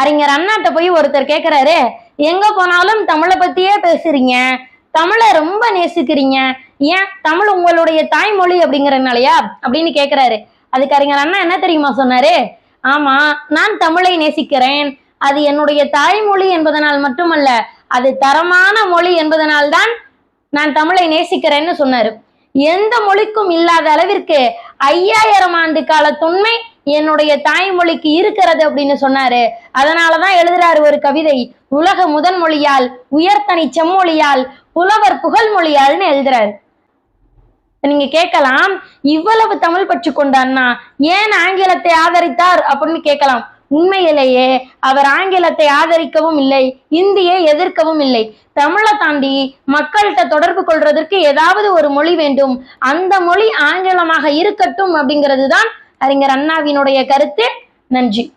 அறிஞர் அண்ணாட்ட போய் ஒருத்தர் கேக்குறாரு எங்க போனாலும் தமிழை பத்தியே பேசுறீங்க? தமிழை ரொம்ப நேசிக்கிறீங்க. ஏன் தமிழ் உங்களுடைய தாய்மொழி அப்படிங்கறதுனாலயா அப்படின்னு கேக்குறாரு. அதுக்கு அறிஞர் அண்ணா என்ன தெரியுமா சொன்னாரு? ஆமா நான் தமிழை நேசிக்கிறேன். அது என்னுடைய தாய்மொழி என்பதனால் மட்டுமல்ல அது தரமான மொழி என்பதனால்தான் நான் தமிழை நேசிக்கிறேன்னு சொன்னாரு. எந்த மொழிக்கும் இல்லாத அளவிற்கு ஐயாயிரம் ஆண்டு கால தொன்மை என்னுடைய தாய்மொழிக்கு இருக்கிறது அப்படின்னு சொன்னாரு. அதனாலதான் எழுதுறாரு ஒரு கவிதை. உலக முதன் மொழியால் உயர்தனி செம்மொழியால் புலவர் புகழ் மொழியால்னு எழுதுறாரு. நீங்க கேட்கலாம் இவ்வளவு தமிழ் பற்று கொண்ட அண்ணா ஏன் ஆங்கிலத்தை ஆதரித்தார் அப்படின்னு கேட்கலாம். உண்மையிலேயே அவர் ஆங்கிலத்தை ஆதரிக்கவும் இல்லை இந்தியை எதிர்க்கவும் இல்லை. தமிழை தாண்டி மக்கள்கிட்ட தொடர்பு கொள்றதற்கு ஏதாவது ஒரு மொழி வேண்டும். அந்த மொழி ஆங்கிலமாக இருக்கட்டும் அப்படிங்கிறது தான் அறிஞர் அண்ணாவினுடைய கருத்து நன்றி.